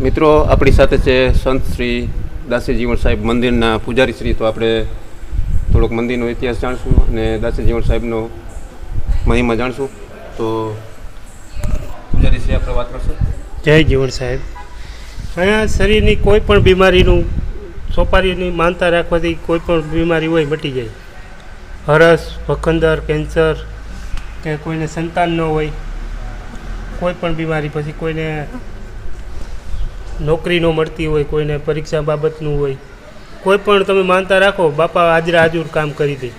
મિત્રો, આપણી સાથે છે સંત શ્રી દાસી જીવન સાહેબ મંદિરના પૂજારી શ્રી તો આપણે થોડોક મંદિરનો ઇતિહાસ જાણશું અને દાસી જીવન સાહેબનો મહિમા જાણશું. તો પૂજારી શ્રી આપણે વાત કરશું. જય જીવન સાહેબ. અહીંયા શરીરની કોઈ પણ બીમારીનું, સોપારીની માનતા રાખવાથી કોઈ પણ બીમારી હોય, મટી જાય. હરસ ભખંદર કેન્સર, કે કોઈને સંતાન ન હોય, કોઈ પણ બીમારી, પછી કોઈને નોકરી ન મળતી હોય, કોઈને પરીક્ષા બાબતનું હોય, કોઈ પણ તમે માનતા રાખો, બાપા હાજરા હાજર કામ કરી દે.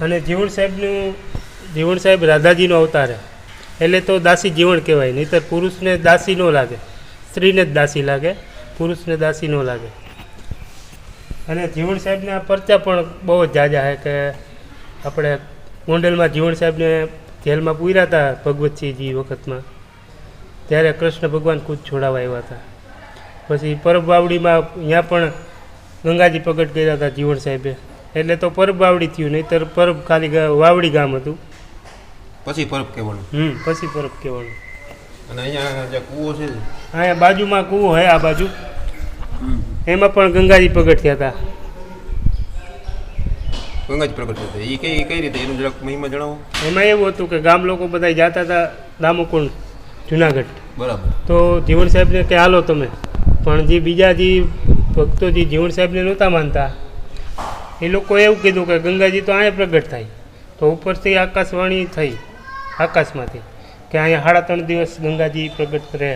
અને જીવણ સાહેબનું જીવણ સાહેબ રાધાજીનો અવતાર એટલે તો દાસી જીવન કહેવાય, નહીંતર પુરુષને દાસી ન લાગે, સ્ત્રીને જ દાસી લાગે, પુરુષને દાસી ન લાગે. અને જીવણ સાહેબના પરચા પણ બહુ જ જાજા છે કે આપણે ગોંડલમાં જીવણ સાહેબને જેલમાં પૂર્યા હતા ભગવતસિંહજી વખતમાં. ત્યારે કૃષ્ણ ભગવાન ખુદ છોડાવવા આવ્યા હતા. પછી પરબ વાવડીમાં અહીંયા પણ ગંગાજી પ્રગટ કર્યા હતા જીવણ સાહેબે. એટલે તો પરબ વાવડી થયું નહીંતર પરબ ખાલી વાવડી ગામ હતું. પછી પરબ કહેવાનું? હમ પછી પરબ કહેવાનું. અને અહીંયા જે કૂવો છે અહીંયા બાજુમાં કૂવો હે આ બાજુ. એમાં પણ ગંગાજી પ્રગટ થયા હતા. ગંગા જ પ્રગટ થશે એ કઈ કઈ રીતે? એનું જરાક મહિમા જણાવો. એમાં એવું હતું કે ગામ લોકો બધા જતા હતા દામોકુંડ જુનાગઢ. બરાબર. તો જીવણ સાહેબને કે હાલો તમે. પણ જે બીજા જે ભક્તો જે જીવણ સાહેબને નહોતા માનતા એ લોકોએ એવું કીધું કે ગંગાજી તો અહીંયા પ્રગટ થાય. તો ઉપરથી આકાશવાણી થઈ આકાશમાંથી કે અહીંયા સાડા ત્રણ દિવસ ગંગાજી પ્રગટ રહે.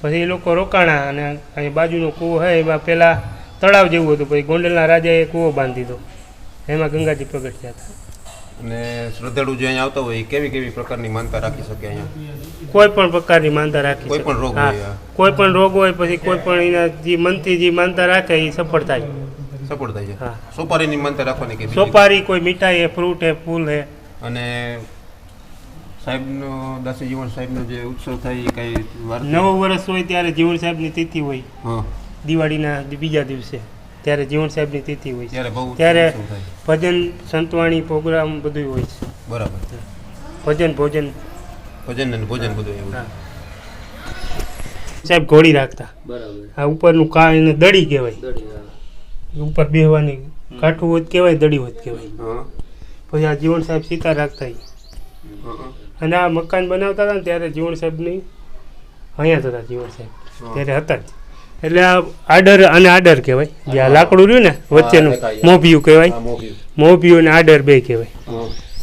પછી એ લોકો રોકાણા અને અહીંયા બાજુનો કૂવો હોય એમાં પહેલાં તળાવ જેવું હતું પછી ગોંડલના રાજાએ કૂવો બાંધી દીધો. એમાં ગંગાજી પ્રગટ થયા હતા. અને શ્રદ્ધાળુ જે અહીંયા આવતા હોય એ કેવી કેવી પ્રકારની માનતા રાખી શકે અહીંયા? કોઈ પણ પ્રકારની માનતા રાખી કોઈ પણ રોગ. હોય, કોઈ પણ રોગ હોય પછી કોઈ પણ એના જે મનથી જે માનતા રાખે એ સફળ થાય. સફળ થાય છે. હા. સોપારીની માનતા રાખવાની કે સોપારી કોઈ મીઠાઈ હે ફ્રૂટ હે ફૂલ હે. અને સાહેબનો દાસી જીવન સાહેબનો જે ઉત્સવ થાય એ કઈ નવું વર્ષ હોય ત્યારે જીવન સાહેબની તિથિ હોય. હા. દિવાળીના બીજા દિવસે ત્યારે જીવન સાહેબની તિથિ હોય ત્યારે ત્યારે ભજન સંતવાણી પ્રોગ્રામ બધું હોય છે. બરાબર. ભજન ભોજન. ભજન અને ભોજન બધું એવું. સાહેબ ઘોડી રાખતા. બરાબર. આ ઉપરનું કા એને દડી કહેવાય. ઉપર બેહવાની કાઠું હોય કહેવાય દડી હોય કહેવાય. પછી આ જીવણ સાહેબ સીતા રાખતા અને આ મકાન બનાવતા હતા ને ત્યારે જીવણ સાહેબની અહીંયા હતા જીવણ સાહેબ. ત્યારે હતા જ. એટલે આ આડર અને આડર કહેવાય. જે આ લાકડું રહ્યું ને વચ્ચેનું મોભિયું કહેવાય. મોભિયું. અને આડર બે કહેવાય.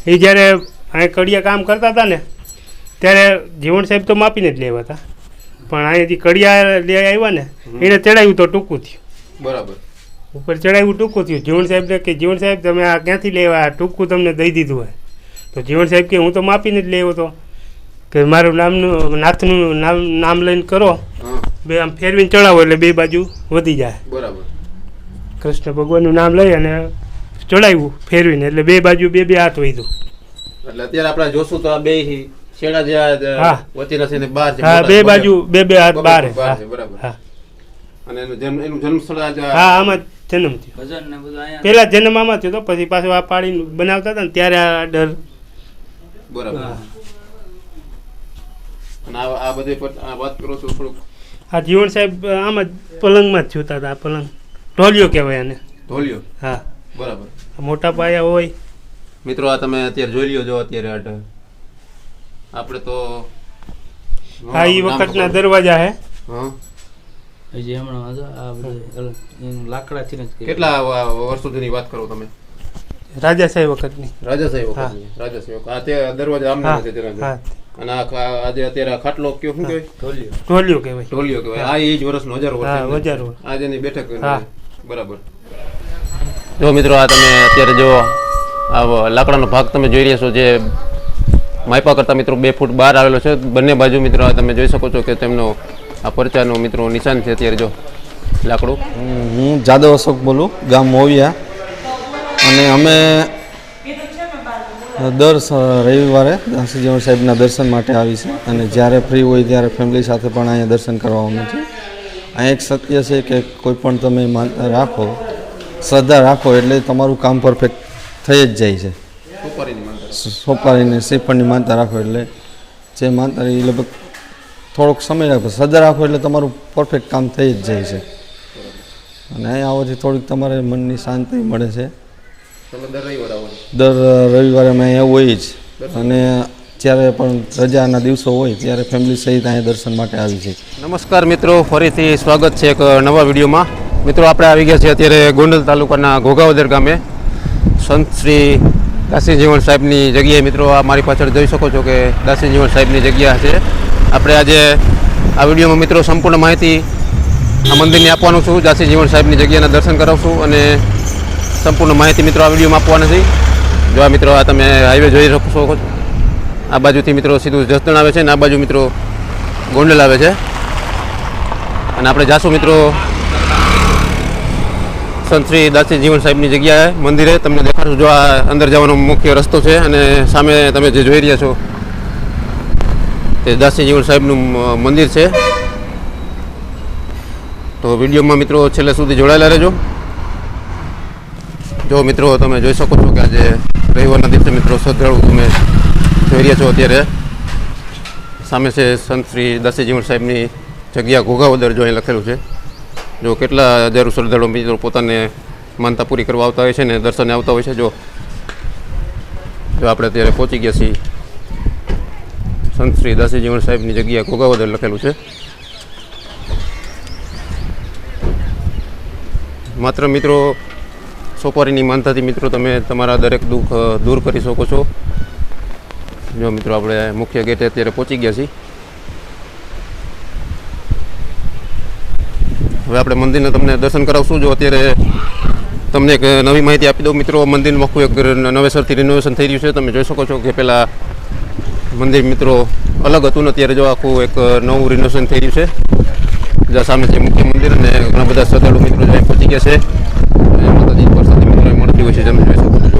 એ જ્યારે અહીંયા કડિયા કામ કરતા હતા ને ત્યારે જીવણ સાહેબ તો માપીને જ લેવા હતા. પણ અહીંયાથી કડિયા લઈ આવ્યા ને એને ચડાવ્યું તો ટૂંકું થયું. બરાબર. ઉપર ચડાવ્યું ટૂંકું થયું. જીવણ સાહેબને કે જીવણ સાહેબ તમે આ ક્યાંથી લેવા? ટૂંકું તમને દઈ દીધું હોય. તો જીવણ સાહેબ કે હું તો માપીને જ લેવો તો. કે મારું નામનું નાથનું નામ નામ લઈને કરો. બે આમ ફેરવીને ચડાવો એટલે બે બાજુ વધી જાય. બરાબર. કૃષ્ણ ભગવાનનું નામ લઈ અને ચડાવ્યું ફેરવીને એટલે બે બાજુ બે બે હાથ વધ્યું. એટલે અત્યારે આપણે જોશું તો આ બે છેડા જે વચ્ચે હા. છે ને બહાર છે હા બે બાજુ બે બે હાથ બાર બહાર છે, બરાબર. હા અને એનું જન્મ એનું જન્મ સ્થળ આ હા આમાં જન્મ થયો. પહેલા જન્મ આમાં થયો તો પછી પાછું આ પાડી બનાવતા હતા ને ત્યારે આ ડર બરાબર. હા. અને આ આ બધી આ વાત કરો છો થોડુંક. આ જીવણ સાહેબ આમાં જ પલંગમાં જ જોતા હતા પલંગ. ઢોલિયો કહેવાય આને. ઢોલિયો? હા. બરાબર. મોટા પાયા હોય. મિત્રો આ તમે અત્યારે જોઈ લ્યો જો અત્યારે આપણે તો હા એ વખતના દરવાજા હે. હા. એ જે હમણાં આ બધું લાકડાથી જ કેટલા આ વર્ષો જૂની વાત કરો તમે? રાજા સાહેબ વખતની. રાજા સાહેબ વખતની. રાજા સાહેબ વખત. આ તે દરવાજા આમ નથી તેના અને આ આજે અત્યારે ખાટલો કયો શું કહેવાય? ઢોલિયો. ઢોલિયો કહેવાય. ઢોલિયો કહેવાય. આ એ જ વર્ષનો હજાર વર્ષ. હજાર. આજે એની બેઠક બરાબર. જો મિત્રો આ તમે અત્યારે જો આ લાકડાનો ભાગ તમે જોઈ રહ્યા છો જે માયપા કરતા મિત્રો બે ફૂટ બહાર આવેલો છે. બંને બાજુ મિત્રો તમે જોઈ શકો છો કે તેમનો આ પરચાનો મિત્રો નિશાન છે અત્યારે જો લાકડું. હું જાદવ અશોક બોલું ગામ મોવિયા. અને અમે દર રવિવારે દાસી જીવન સાહેબના દર્શન માટે આવી છે. અને જ્યારે ફ્રી હોય ત્યારે ફેમિલી સાથે પણ અહીંયા દર્શન કરવા અમે છે અહીં એક સત્ય છે કે કોઈ પણ તમે રાખો શ્રદ્ધા રાખો એટલે તમારું કામ પરફેક્ટ થઈ જ જાય છે. સોપારીની શ્રીફળની માનતા રાખો એટલે જે માનતા એ લગભગ થોડોક સમય રાખો. સજા રાખો એટલે તમારું પરફેક્ટ કામ થઈ જ જાય છે. અને અહીંયા આવવાથી થોડીક તમારે મનની શાંતિ મળે છે. દર રવિવાર અમે અહીંયા હોય જ. અને જ્યારે પણ રજાના દિવસો હોય ત્યારે ફેમિલી સહિત અહીંયા દર્શન માટે આવી છે નમસ્કાર મિત્રો ફરીથી સ્વાગત છે એક નવા વિડીયોમાં. મિત્રો આપણે આવી ગયા છીએ અત્યારે ગોંડલ તાલુકાના ઘોઘાવદર ગામે. સંત શ્રી દાસી જીવન સાહેબની જગ્યાએ મિત્રો આ મારી પાછળ જોઈ શકો છો કે દાસી જીવન સાહેબની જગ્યા છે. આપણે આજે આ વિડીયોમાં મિત્રો સંપૂર્ણ માહિતી આ મંદિરની આપવાનું છું. દાસી જીવન સાહેબની જગ્યાના દર્શન કરાવશું અને સંપૂર્ણ માહિતી મિત્રો આ વિડીયોમાં આપવા છે. જો આ મિત્રો આ તમે હાઈવે જોઈ શકો છો, આ બાજુથી મિત્રો સીધું જસદણ આવે છે અને આ બાજુ મિત્રો ગોંડલ આવે છે. અને આપણે જાશું મિત્રો સંત શ્રી દાસી જીવન સાહેબની જગ્યાએ મંદિરે તમને દેખાડશું જો આ અંદર જવાનો મુખ્ય રસ્તો છે અને સામે તમે જે જોઈ રહ્યા છો, તે દાસી જીવન સાહેબનું મંદિર છે. તો વિડીયોમાં મિત્રો છેલ્લે સુધી જોડાયેલા રહેજો. જો મિત્રો તમે જોઈ શકો છો કે આજે રવિવારના દિવસે મિત્રો શ્રદ્ધાળુ તમે જોઈ રહ્યા છો અત્યારે. સામે છે સંત શ્રી દાસી જીવન સાહેબની જગ્યા ઘોઘાવદર, જો અહીં લખેલું છે. જો કેટલા હજારો શ્રદ્ધાળુ મિત્રો પોતાને માનતા પૂરી કરવા આવતા હોય છે ને દર્શને આવતા હોય છે, જો જો આપણે અત્યારે પહોંચી ગયા છીએ. સંત શ્રી દાસી જીવન સાહેબની જગ્યા ઘોઘાવદર લખેલું છે. માત્ર મિત્રો, સોપારીની માનતાથી મિત્રો તમે તમારા દરેક દુઃખ દૂર કરી શકો છો. જો મિત્રો આપણે મુખ્ય ગેટે અત્યારે પહોંચી ગયા છીએ. હવે આપણે મંદિરને તમને દર્શન કરાવશું. જો અત્યારે તમને એક નવી માહિતી આપી દઉં, મિત્રો, મંદિરનું આખું એક નવેસરથી રિનોવેશન થઈ રહ્યું છે. તમે જોઈ શકો છો કે પહેલાં મંદિર, મિત્રો, અલગ હતું ને અત્યારે જો આખું એક નવું રિનોવેશન થઈ રહ્યું છે. જ્યાં સામે છે મુખ્ય મંદિર અને ઘણા બધા શ્રદ્ધાળુ મિત્રો જ્યાં પહોંચી ગયા છે. માતાજી પ્રસાદી મિત્રો મળતી હોય છે, તમે જોઈ શકો છો.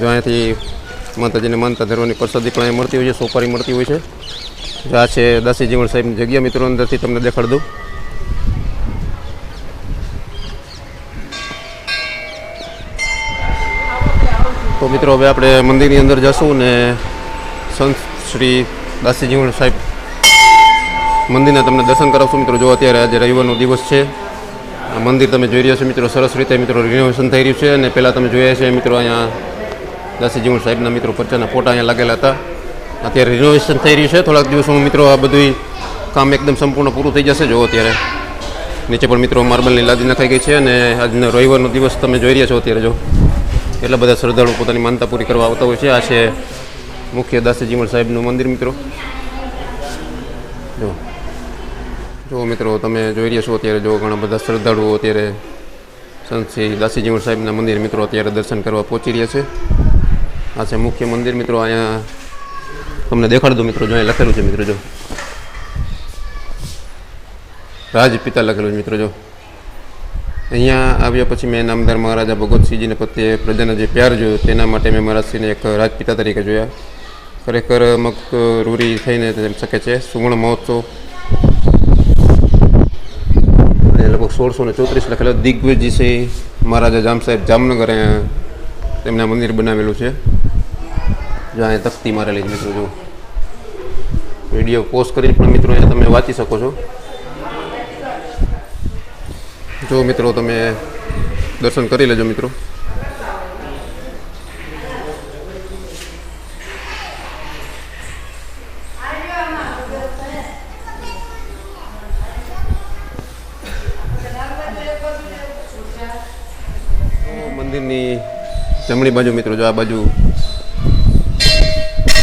જો અહીંયાથી માતાજીને માનતા ધરવાની પ્રસાદી પણ અહીં મળતી હોય છે, સોપારી મળતી હોય છે. જો આ છે દાસી જીવણ સાહેબની જગ્યા, મિત્રો, અંદરથી તમને દેખાડ દઉં. તો મિત્રો, હવે આપણે મંદિરની અંદર જશું ને સંત શ્રી દાસી જીવણ સાહેબ મંદિરના તમને દર્શન કરાવશું. મિત્રો, જો અત્યારે આજે રવિવારનો દિવસ છે, આ મંદિર તમે જોઈ રહ્યા છો, મિત્રો, સરસ રીતે, મિત્રો રિનોવેશન થઈ રહ્યું છે અને પહેલાં તમે જોયા છે મિત્રો, અહીંયા દાસી જીવણ સાહેબના, મિત્રો, પરચાના ફોટા અહીંયા લાગેલા હતા. અત્યારે રિનોવેશન થઈ રહ્યું છે. થોડાક દિવસોમાં મિત્રો આ બધું કામ એકદમ સંપૂર્ણ પૂરું થઈ જશે. જો અત્યારે. નીચે પણ મિત્રો માર્બલની લાદી નખાઈ ગઈ છે અને આજનો રવિવારનો દિવસ તમે જોઈ રહ્યા છો અત્યારે જો. એટલા બધા શ્રદ્ધાળુ પોતાની માનતા પૂરી કરવા આવતા હોય છે. આ છે મુખ્ય દાસી જીવન સાહેબનું મંદિર મિત્રો. જો જો મિત્રો, તમે જોઈ રહ્યા છો અત્યારે જો ઘણા બધા શ્રદ્ધાળુઓ અત્યારે સંત શ્રી દાસી જીવન સાહેબના મંદિર મિત્રો અત્યારે દર્શન કરવા પહોંચી રહ્યા છે. આ છે મુખ્ય મંદિર મિત્રો. અહીંયા તમને દેખાડ મિત્રો, જો અહીં લખેલું છે મિત્રો, જો. રાજપિતા લખેલું છે મિત્રો, જો. અહીંયા આવ્યા પછી મેં નામદાર મહારાજા ભગવતસિંહજીને પ્રત્યે પ્રજાનો જે પ્યાર જોયો, તેના માટે મેં મહારાજસિંહને એક રાજપિતા તરીકે જોયા. ખરેખર મગ રૂરી થઈને શકે છે. સુવર્ણ મહોત્સવ. લગભગ સોળસો ને ચોત્રીસ લખેલો દિગ્વિજયસિંહ મહારાજા જામ સાહેબ જામનગર તેમના મંદિર બનાવેલું છે. જો અહીંયા તકતી મારેલી છે મિત્રો, જો. વીડિયો પોસ્ટ કરીને પણ મિત્રો અહીંયા તમે વાંચી શકો છો. જો મિત્રો, તમે દર્શન કરી લેજો મિત્રો. મંદિરની જમણી બાજુ મિત્રો, જો આ બાજુ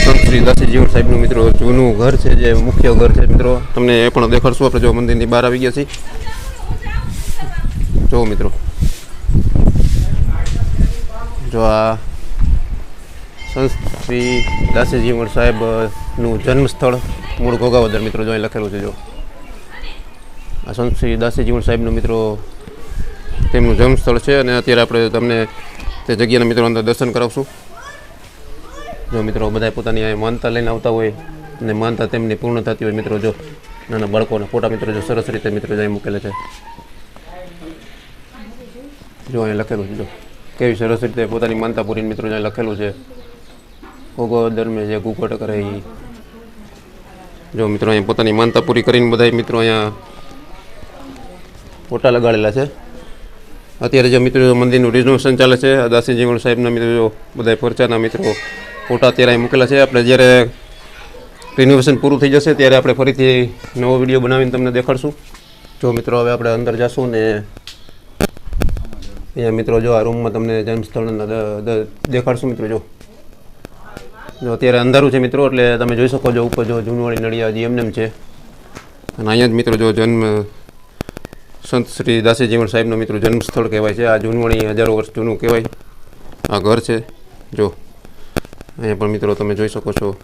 સંત શ્રી દાસી જીવન સાહેબનું મિત્રો, જૂનું ઘર છે જે મુખ્ય ઘર છે મિત્રો. તમને એ પણ દેખાડશું આપણે, જો મંદિરની બહાર આવી ગયા છીએ. જો મિત્રો. જો આ સંત શ્રી દાસી જીવણ સાહેબનું જન્મ સ્થળ મૂળ ઘોઘાવદર મિત્રો, જો અહીં લખેલું છે, જો. આ સંત શ્રી દાસી જીવન સાહેબનું મિત્રો તેમનું જન્મ સ્થળ છે અને અત્યારે આપણે તમને તે જગ્યાના મિત્રો અંદર દર્શન કરાવશું. જો મિત્રો બધા પોતાની અહીંયા માનતા લઈને આવતા હોય અને માનતા તેમની પૂર્ણ થતી હોય, મિત્રો, જો નાના બાળકોના ફોટા, મિત્રો, જો સરસ રીતે મિત્રો જાય મૂકેલા છે. જો અહીં લખેલું છે, જો. કેવી સરસ રીતે પોતાની માનતા પૂરીને મિત્રો જ્યાં લખેલું છે. ભોગો દરમે જે ગુગટ કરે એ જો મિત્રો, અહીંયા પોતાની માનતા પૂરી કરીને બધા મિત્રો અહીંયા ફોટા લગાડેલા છે. અત્યારે જે મિત્રો મંદિરનું રિઝર્વેશન ચાલે છે દાસી જીવણ સાહેબના મિત્રો બધા પરચાના મિત્રો ફોટા અત્યારે મૂકેલા છે. આપણે જ્યારે રિનોવેશન પૂરું થઈ જશે ત્યારે આપણે ફરીથી નવો વીડિયો બનાવીને તમને દેખાડશું. જો મિત્રો, હવે આપણે અંદર જશું ને અહીંયા મિત્રો, જો આ રૂમમાં તમને જન્મસ્થળ દેખાડશું મિત્રો, જો. જો અત્યારે અંધારું છે મિત્રો, એટલે તમે જોઈ શકો છો, ઉપર જો જૂનવાળી નળિયા હજી એમ છે. અને અહીંયા જ મિત્રો, જો જન્મ સંત શ્રી દાસી જીવણ સાહેબનો મિત્રો જન્મસ્થળ કહેવાય છે. આ જૂનવાણી હજારો વર્ષ જૂનું કહેવાય. આ ઘર છે. જો. અહીંયા પણ મિત્રો તમે જોઈ શકો છો.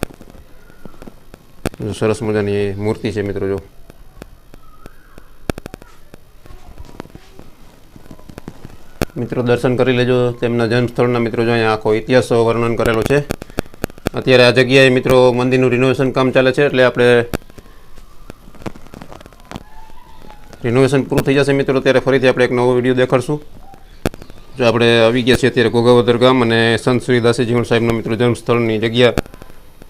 સરસ મજાની મૂર્તિ છે મિત્રો, જો. મિત્રો, દર્શન કરી લેજો. તેમના જન્મસ્થળના મિત્રો, જો અહીંયા આખો ઇતિહાસ વર્ણન કરેલો છે. અત્યારે આ જગ્યાએ મિત્રો મંદિરનું રિનોવેશન કામ ચાલે છે, એટલે આપણે રિનોવેશન પૂરું થઈ જશે મિત્રો. ત્યારે ફરીથી આપણે એક નવો વીડિયો દેખાડશું. જો આપણે આવી ગયા છીએ અત્યારે ગોગાવદર ગામ અને સંત શ્રી દાસી જીવણ સાહેબના મિત્રો જન્મસ્થળની જગ્યા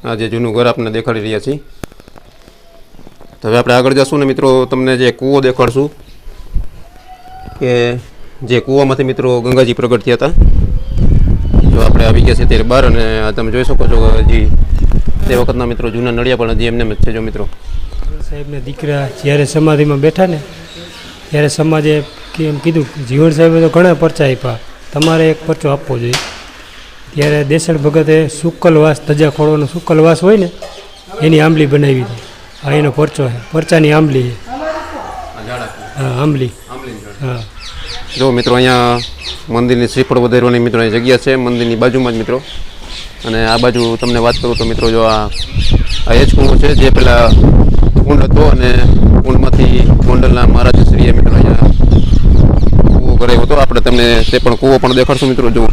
આ જે જૂનું ઘર આપણને દેખાડી રહ્યા છીએ. તો હવે આપણે આગળ જશું ને મિત્રો, તમને જે કૂવો દેખાડશું, કે જે કૂવામાંથી મિત્રો ગંગાજી પ્રગટ થયા હતા. જો આપણે આવી ગયા છીએ અત્યારે બહાર અને તમે જોઈ શકો છો હજી તે વખતના મિત્રો જૂના નળિયા પણ હજી એમને એમ જ છે જો મિત્રો. સાહેબના દીકરા જ્યારે સમાધિમાં બેઠા ને, ત્યારે સમાજે કે એમ કીધું જીવણ સાહેબે તો ઘણા પરચા આપ્યા. તમારે એક પરચો આપવો જોઈએ. ત્યારે દેસણ ભગતે શુકલવાસ ધજા ખોળવાનો શુક્કલવાસ હોય ને, એની આંબલી બનાવી હતી. આ એનો પરચો છે. પરચાની આંબલી છે. હા, આંબલી. હા. જો મિત્રો, અહીંયા મંદિરની શ્રીફળ વધારવાની મિત્રો અહીં જગ્યા છે, મંદિરની બાજુમાં જ મિત્રો. અને આ બાજુ તમને વાત કરું તો મિત્રો, જો આ આ એજ કુંડ છે, જે પેલા કુંડ હતો અને કુંડમાંથી ગોંડલના મહારાજ શ્રીએ મિત્રો અહીંયા કરાવ્યો હતો આપણે તમને તે પણ કૂવો પણ દેખાડશું મિત્રો જો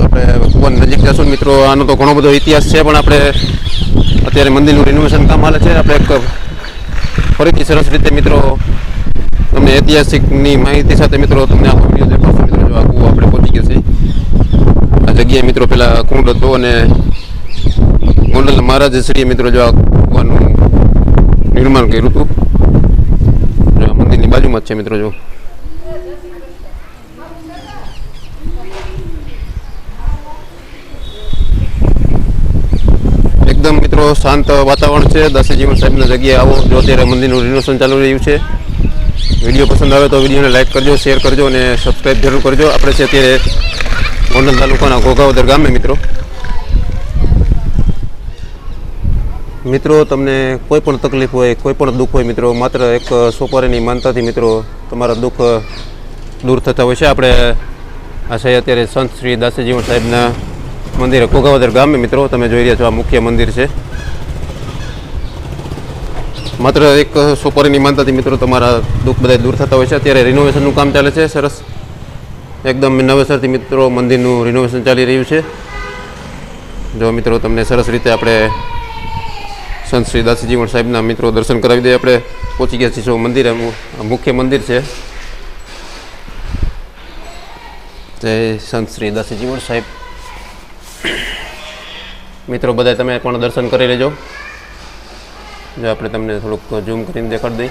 આપણે કૂવાની નજીક જશું મિત્રો, આનો તો ઘણો બધો ઇતિહાસ છે, પણ આપણે અત્યારે મંદિરનું રિનોવેશન કામ હાલે છે. આપણે એક ફરીથી સરસ રીતે મિત્રો, તમને ઐતિહાસિકની માહિતી સાથે મિત્રો તમને આખો વીડિયો દેખાડશું મિત્રો, જો આ કૂવો આપણે પહોંચી ગયો છે. આ જગ્યાએ મિત્રો પેલા કુંડ હતો અને ગોંડલ મહારાજ શ્રી મિત્રો જો આ કૂવાનું નિર્માણ કર્યું હતું. મંદિરની બાજુમાં જ છે મિત્રો, જો. એકદમ મિત્રો શાંત વાતાવરણ છે. દાસી જીવન સાહેબના જગ્યાએ આવો. જો અત્યારે મંદિરનું રિનોવેશન ચાલુ રહ્યું છે. વીડિયો પસંદ આવે તો વિડીયોને લાઇક કરજો શેર કરજો અને સબસ્ક્રાઈબ જરૂર કરજો. આપણે છે અત્યારે ગોંડલ તાલુકાના ઘોઘાવદર ગામે મિત્રો. મિત્રો, તમને કોઈ પણ તકલીફ હોય, કોઈ પણ દુઃખ હોય મિત્રો, માત્ર એક સોપારીની માનતાથી મિત્રો તમારા દુઃખ દૂર થતા હોય છે. આપણે આ છે અત્યારે સંત શ્રી દાસી સાહેબના મંદિર કોગાવદર ગામે મિત્રો, તમે જોઈ રહ્યા છો આ મુખ્ય મંદિર છે. માત્ર એક સોપારીની માનતાથી મિત્રો તમારા દુઃખ બધા દૂર થતા હોય છે. અત્યારે રિનોવેશનનું કામ ચાલે છે, સરસ. એકદમ નવેસરથી મિત્રો મંદિરનું રિનોવેશન ચાલી રહ્યું છે. જો મિત્રો, તમને સરસ રીતે આપણે સંત શ્રી દાસી પણ સાહેબના મિત્રો દર્શન કરાવી દઈએ. આપણે પહોંચી ગયા છીએ જો મંદિર. મુખ્ય મંદિર છે. જય સંત શ્રી દાસી પણ સાહેબ. મિત્રો બધા તમે પણ દર્શન કરી લેજો. જો આપણે તમને થોડુંક ઝૂમ કરીને દેખાડી દઈએ.